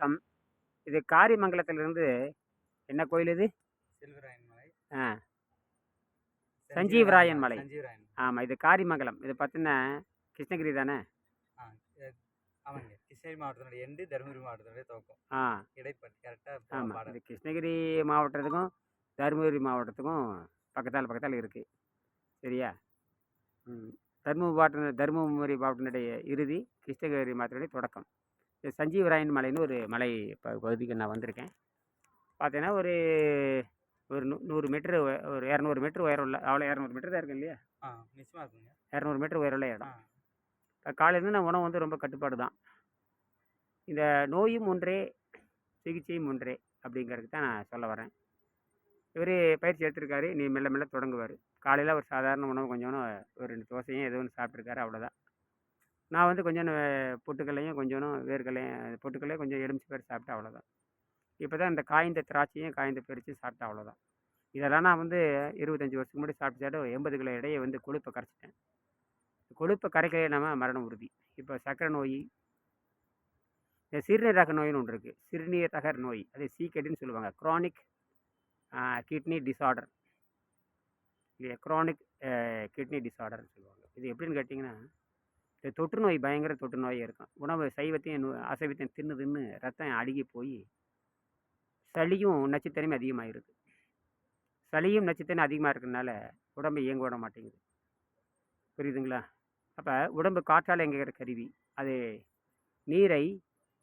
வணக்கம். இது காரிமங்கலத்திலிருந்து என்ன கோயில் இது? ஆ. சஞ்சீவராயன் மலை. ஆமாம் இது காரிமங்கலம். இது பார்த்தீங்கன்னா கிருஷ்ணகிரி தானே? ஆமாங்க. கிருஷ்ணகிரி மாவட்டத்தினுடைய எண்டு தருமபுரி மாவட்டத்தினுடைய துவக்கம் ஆ. இடைப்பட்டு கரெக்டாக ஆமாம் இது கிருஷ்ணகிரி மாவட்டத்துக்கும் தருமபுரி மாவட்டத்துக்கும் பக்கத்தால் பக்கத்தால் இருக்குது சரியா? ம். தருமபுரி மாவட்ட தருமபுரி மாவட்டத்தினுடைய இறுதி கிருஷ்ணகிரி மாவட்டத்தினுடைய தொடக்கம். சஞ்சீவராயன் மலைன்னு ஒரு மலை ப பகுதிக்கு நான் வந்திருக்கேன். பார்த்தீங்கன்னா ஒரு ஒரு நூ நூறு மீட்ரு ஒரு இரநூறு மீட்ரு உயரம் உள்ள அவ்வளோ இரநூறு மீட்ரு தான் இருக்கும் இல்லையா ஆ நிச்சயமாக இருக்குங்க. இரநூறு மீட்ரு உயரமுள்ள ஆ. இடம். காலையிலேருந்து நான் உணவு வந்து ரொம்ப கட்டுப்பாடு தான். இந்த நோயும் ஒன்றே சிகிச்சையும் ஒன்றே அப்படிங்கிறதுக்கு தான் நான் சொல்ல வரேன். இவர் பயிற்சி எடுத்திருக்காரு நீ மெல்ல மெல்ல தொடங்குவார். காலையில் ஒரு சாதாரண உணவு கொஞ்சோன்னு ஒரு ரெண்டு தோசையும் ஏதோ ஒன்று சாப்பிட்ருக்காரு அவ்வளோதான். நான் வந்து கொஞ்சம் பொட்டுக்கல்லையும் கொஞ்சம் வேர்க்கல்லையும் பொட்டுக்கல்லையும் கொஞ்சம் எலுமிச்சு பேர் சாப்பிட்டேன் அவ்வளோதான். இப்போ தான் இந்த காய்ந்த திராட்சையும் காய்ந்த பெரிச்சும் சாப்பிட்டேன் அவ்வளோதான். இதெல்லாம் நான் வந்து இருபத்தஞ்சி வருஷத்துக்கு முன்னாடி சாப்பிட்டு சாப்பிட்டு எண்பது கிலோ இடையே வந்து கொழுப்பை கரைச்சிட்டேன். கொழுப்பை கரைக்கலையே நம்ம மரணம் உறுதி. இப்போ சர்க்கரை நோய் இந்த சிறுநீரக நோயின்னு ஒன்று இருக்குது சிறுநீரக நோய் அது சீக்கெட்டுன்னு சொல்லுவாங்க. க்ரானிக் கிட்னி டிஸார்டர் இல்லையா? க்ரானிக் கிட்னி டிஸார்டர்னு சொல்லுவாங்க. இது எப்படின்னு கேட்டிங்கன்னா இந்த தொற்று நோய் பயங்கர தொற்று நோய் இருக்கும். உணவு சைவத்தையும் அசைவத்தையும் தின்னு தின்னு ரத்தம் அழுகி போய் சளியும் நச்சுத்தன்மையும் அதிகமாகிருக்கு சளியும் நச்சுத்தன்மை அதிகமாக இருக்கிறதுனால உடம்பு இயங்க விட மாட்டேங்குது. புரியுதுங்களா? அப்போ உடம்பு காற்றால் எங்கிற கருவி அது நீரை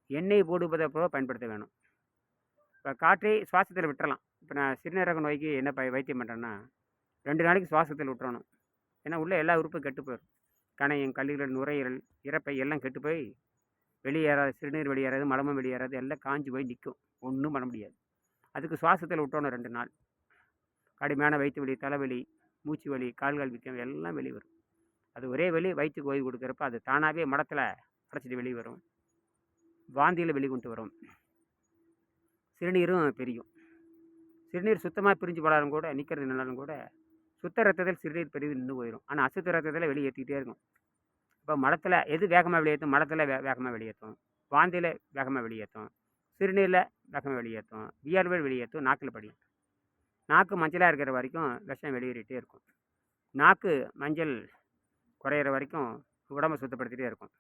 எண்ணெய் போடுவதை போல பயன்படுத்த வேணும். இப்போ காற்றை சுவாசத்தில் விட்டுறலாம். இப்போ நான் சிறுநீரக நோய்க்கு என்ன ப வைத்தியம் பண்ணுறேன்னா ரெண்டு நாளைக்கு சுவாசத்தில் விட்டுறணும். ஏன்னா உள்ளே எல்லா உறுப்பும் கெட்டு போயிடும் கணையம் கல்லீரல் நுரையீரல் இறப்பை எல்லாம் கெட்டு போய் வெளியேறாது சிறுநீர் வெளியேறாது மலமும் வெளியேறாது எல்லாம் காஞ்சி போய் நிற்கும் ஒன்றும் பண்ண முடியாது. அதுக்கு சுவாசத்தில் விட்டோணும் ரெண்டு நாள். கடுமையான வயிற்று வலி தலைவலி மூச்சு வலி கால்கால் வீக்கம் எல்லாம் வெளியே வரும். அது ஒரே வெளி வயிற்றுக்கு ஓய்வு கொடுக்குறப்ப அது தானாகவே மடத்தில் அடைச்சிட்டு வெளியே வரும். வாந்தியில் வெளிக்கொண்டு வரும். சிறுநீரும் பெரியும். சிறுநீர் சுத்தமாக பிரிஞ்சு போனாலும் கூட நிற்கிறது நின்னாலும் கூட சுத்த ரத்தத்தில் சிறுநீர் பிரிவு நின்று போயிடும் ஆனால் அசுத்த ரத்தத்தில் வெளியேற்றிக்கிட்டே இருக்கும் இப்போ மலத்தில் எது வேகமாக வெளியேற்றும் மலத்தில் வே வேகமாக வெளியேற்றும் வாந்தியில் வேகமாக வெளியேற்றும் சிறுநீரில் வேகமாக வெளியேற்றும் வியர்வல் வெளியேற்றும் நாக்கில் படியும் நாக்கு மஞ்சளாக இருக்கிற வரைக்கும் விஷம் வெளியேறிட்டே இருக்கும். நாக்கு மஞ்சள் குறையிற வரைக்கும் உடம்பை சுத்தப்படுத்திகிட்டே இருக்கும்.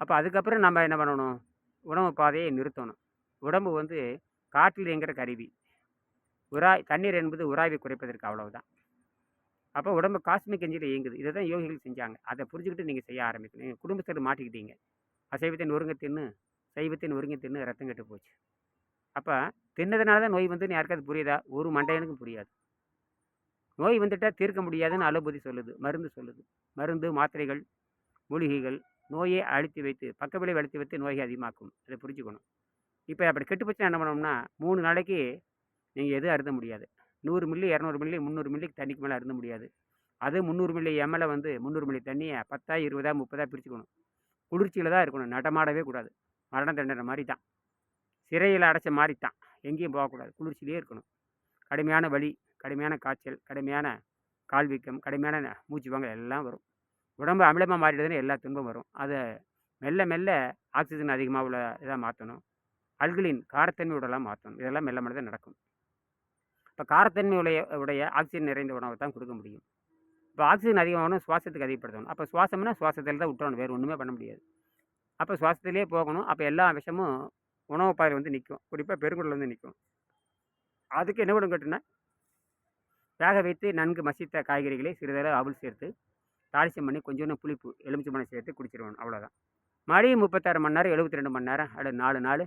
அப்போ அதுக்கப்புறம் நம்ம என்ன பண்ணணும்? உணவு பாதையை நிறுத்தணும். உடம்பு வந்து காற்றில் இயங்குகிற கருவி. உராய் தண்ணீர் என்பது உராய்வை குறைப்பதற்கு அவ்வளவுதான். அப்போ உடம்பு காஸ்மிக் எஞ்சியில் இயங்குது இதை தான் யோகிகள் செஞ்சாங்க. அதை புரிஞ்சுக்கிட்டு நீங்கள் செய்ய ஆரம்பிக்கணும். நீங்கள் குடும்பத்தில் மாட்டிக்கிட்டீங்க. அசைவத்தை நொறுங்க தின்னு சைவத்தை நொறுங்க தின்னு ரத்தம் கெட்டு போச்சு. அப்போ தின்னதுனால தான் நோய் வந்து யாருக்காவது புரியுதா? ஒரு மண்டையனுக்கும் புரியாது. நோய் வந்துட்டால் தீர்க்க முடியாதுன்னு அலோபதி சொல்லுது மருந்து சொல்லுது. மருந்து மாத்திரைகள் மூலிகைகள் நோயை அழுத்தி வைத்து பக்கவிளைவு அழுத்தி வைத்து நோயை அதிகமாக்கும். அதை புரிஞ்சுக்கணும். இப்போ அப்படி கெட்டு போச்சுன்னா என்ன பண்ணோம்னா மூணு நாளைக்கு நீங்கள் எதுவும் அருத முடியாது. நூறு மில்லி இரநூறு மில்லி முந்நூறு மில்லிக்கு தண்ணிக்கு மேலே அருந்த முடியாது. அது முந்நூறு மில்லி எம்எல்ஏ வந்து முந்நூறு மில்லி தண்ணியை பத்தா இருபதா முப்பதா பிரிச்சுக்கணும். குளிர்ச்சியில் தான் இருக்கணும். நடமாடவே கூடாது. மரண தண்டனை மாதிரி தான் சிறையில் அடைச்ச மாதிரி தான் எங்கேயும் போகக்கூடாது. குளிர்ச்சியிலே இருக்கணும். கடுமையான வலி கடுமையான காய்ச்சல் கடுமையான கால் வீக்கம் கடுமையான மூச்சு வாங்க எல்லாம் வரும். உடம்பு அமிலமாக மாறிடுதுன்னு எல்லா துன்பம் வரும். அதை மெல்ல மெல்ல ஆக்சிஜன் அதிகமாக உள்ள இதாக மாற்றணும் அல்கலின் காரத்தன்மை உடலாம் மாற்றணும் இதெல்லாம் மெல்ல மெல்ல தான் நடக்கும். இப்போ காரத்தன்மை உடைய உடைய ஆக்சிஜன் நிறைந்த உணவை தான் கொடுக்க முடியும். இப்போ ஆக்சிஜன் அதிகமாகணும் சுவாசத்துக்கு அதிகப்படுத்தணும். அப்போ சுவாசம்னா சுவாசத்தில் தான் விட்டுறணும் வேறு ஒன்றுமே பண்ண முடியாது. அப்போ சுவாசத்திலே போகணும். அப்போ எல்லா விஷமும் உணவு பாதையில் வந்து நிற்கும் குறிப்பாக பெருங்குடல் வந்து நிற்கும் அதுக்கு என்ன பண்ணணும் கேட்டுன்னா வேக வைத்து நன்கு மசித்த காய்கறிகளை சிறிதளவு அவல் சேர்த்து தாளிசம் பண்ணி கொஞ்சோண்டு புளிப்பு எலுமிச்சை மணி சேர்த்து குடிச்சிருவேன் அவ்வளோதான் மறுபடியும் முப்பத்தாறு மணி நேரம் எழுபத்தி ரெண்டு மணி நேரம் அல்லது நாலு நாள்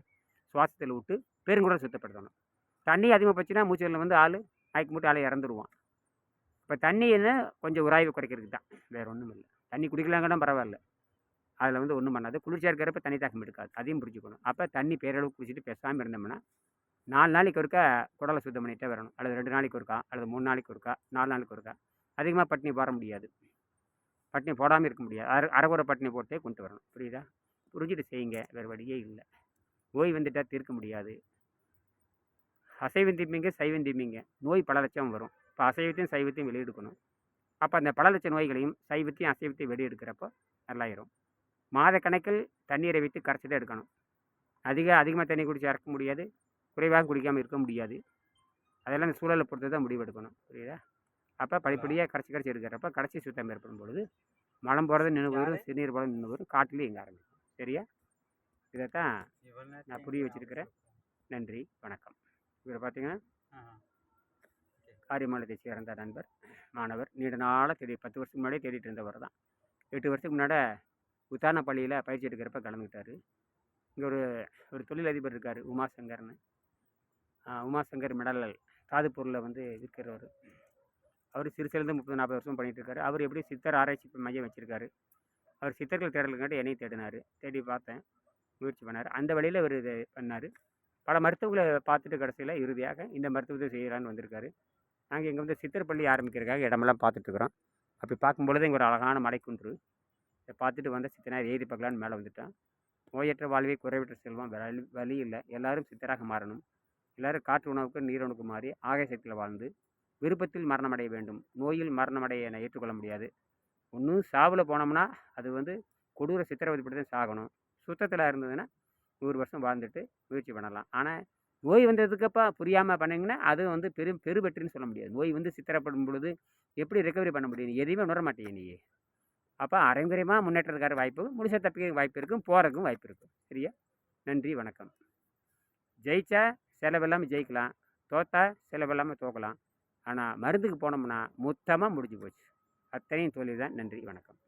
சுவாசத்தில் விட்டு பெருங்குடல் சுத்தப்படுத்தணும். தண்ணி அதிகமாக போச்சுன்னா மூச்சுகளில் வந்து ஆள் நாய்க்கு மூட்டை ஆள் இறந்துருவான். இப்போ தண்ணி என்ன கொஞ்சம் உராய்வு குறைக்கிறதுக்கு தான். வேறு ஒன்றும் இல்லை. தண்ணி குடிக்கலாங்கன்னா பரவாயில்ல. அதில் வந்து ஒன்றும் பண்ணாது. குளிர்ச்சியாக இருக்கிறப்ப தண்ணி தாக்கம் எடுக்காது. அதையும் புரிஞ்சுக்கணும். அப்போ தண்ணி பேரளவு குடிச்சிட்டு பேசாமல் இருந்தோம்னா நாலு நாளைக்கு ஒருக்கா குடலை சுத்தம் பண்ணிகிட்டே வரணும். அல்லது ரெண்டு நாளைக்கு ஒருக்கா அல்லது மூணு நாளைக்கு ஒருக்கா நாலு நாளைக்கு ஒருக்கா. அதிகமாக பட்டினி போட முடியாது. பட்டினி போடாமல் இருக்க முடியாது. அரை அரைகுறை பட்டினி போட்டே கொண்டு வரணும். புரியுதா? புரிஞ்சுட்டு செய்யுங்க. வேறு வழியே இல்லை. ஓய்வு வந்துட்டால் தீர்க்க முடியாது. அசைவம் திம்பிங்க சைவம் திம்பிங்க நோய் பல லட்சம் வரும். இப்போ அசைவத்தையும் சைவத்தையும் வெளியெடுக்கணும். அப்போ அந்த பல லட்ச நோய்களையும் சைவத்தையும் அசைவத்தையும் வெளியெடுக்கிறப்போ நல்லாயிரும். மாத கணக்கில் தண்ணீரை வைத்து கரைச்சி தான் எடுக்கணும். அதிக அதிகமாக தண்ணி குடிச்சு இறக்க முடியாது. குறைவாக குடிக்காமல் இருக்க முடியாது. அதெல்லாம் அந்த சூழலை பொறுத்து தான் முடிவெடுக்கணும். புரியுதா? அப்போ படிப்படியாக கரைச்சி கரைச்சி எடுக்கிறப்ப கடைசி சுத்தம் ஏற்படும் பொழுது மலம் போகிறது நின்று போயிடும் சிறுநீர் போகிறது நின்று போயிடும் காட்டிலே இங்கே ஆரம்பிக்கும். சரியா? இதைத்தான் நான் புரிய எங்க வச்சிருக்கிறேன். நன்றி வணக்கம். இவர் பார்த்தீங்கன்னா ஆஹா. காரியமாலத்தை சேர்ந்த நண்பர் மாணவர் நீண்ட நாளாக தேடி பத்து வருஷத்துக்கு முன்னாடியே தேடிட்டு இருந்தவர் தான். எட்டு வருஷத்துக்கு முன்னாடி உத்தான பள்ளியில் பயிற்சி எடுக்கிறப்ப கலந்துக்கிட்டாரு. இங்கே ஒரு ஒரு தொழிலதிபர் இருக்கார் உமாசங்கர்னு. உமாசங்கர் மெடல் தாது பொருளை வந்து விற்கிறவர். அவர் சிறுசிலேருந்து முப்பது நாற்பது வருஷம் பண்ணிட்டு இருக்காரு அவர் எப்படி சித்தர் ஆராய்ச்சி மையம் வச்சுருக்காரு. அவர் சித்தர்கள் தேடலுங்காட்டி என்னையும் தேடினார். தேடி பார்த்தேன். முயற்சி பண்ணார். அந்த வழியில் இவர் இது பண்ணார். பல மருத்துவங்களை பார்த்துட்டு கடைசியில் இறுதியாக இந்த மருத்துவத்தை செய்யலான்னு வந்திருக்காரு. நாங்கள் இங்கே வந்து சித்திரப்பள்ளி ஆரம்பிக்கிறதுக்காக இடமெல்லாம் பார்த்துட்ருக்குறோம் அப்படி பார்க்கும்பொழுது இங்கே ஒரு அழகான மலைக்குன்று. இதை பார்த்துட்டு வந்த சித்தனார் ஏறி பார்க்கலான்னு மேலே வந்துட்டோம் நோயற்ற வாழ்வை குறைவற்ற செல்வம் வழி வழி இல்லை. எல்லாரும் சித்தராக மாறணும். எல்லாரும் காற்று உணவுக்கு நீருணவுக்கு மாறி ஆகாய சக்தியில் வாழ்ந்து விருப்பத்தில் மரணமடைய வேண்டும். நோயில் மரணமடைய என ஏற்றுக்கொள்ள முடியாது. ஒன்றும் சாவில் போனோம்னா அது வந்து கொடூர சித்திரவதைப்பட்டு தான் சாகணும். சுத்தத்தில் இருந்ததுன்னா நூறு வருஷம் வாழ்ந்துட்டு முயற்சி பண்ணலாம். ஆனால் நோய் வந்ததுக்கப்பா புரியாமல் பண்ணிங்கன்னா அது வந்து பெரும் பெருவெற்றின்னு சொல்ல முடியாது. நோய் வந்து சித்திரப்படும் பொழுது எப்படி ரெக்கவரி பண்ண முடியும்? எதையுமே உணர மாட்டேங்க நீ அப்போ அரைங்குறையமாக முன்னேற்றத்துக்கார வாய்ப்பு முடிச்ச தப்பிக்க வாய்ப்பு இருக்கும் போகிறதுக்கும் வாய்ப்பு இருக்கும். சரியா? நன்றி வணக்கம். ஜெயிச்சா செலவில்லாமல் ஜெயிக்கலாம். தோத்தா செலவில்லாமல் தோக்கலாம். ஆனால் மருந்துக்கு போனோம்னா மொத்தமாக முடிஞ்சு போச்சு. அத்தனையும் தோல்வி தான் நன்றி வணக்கம்.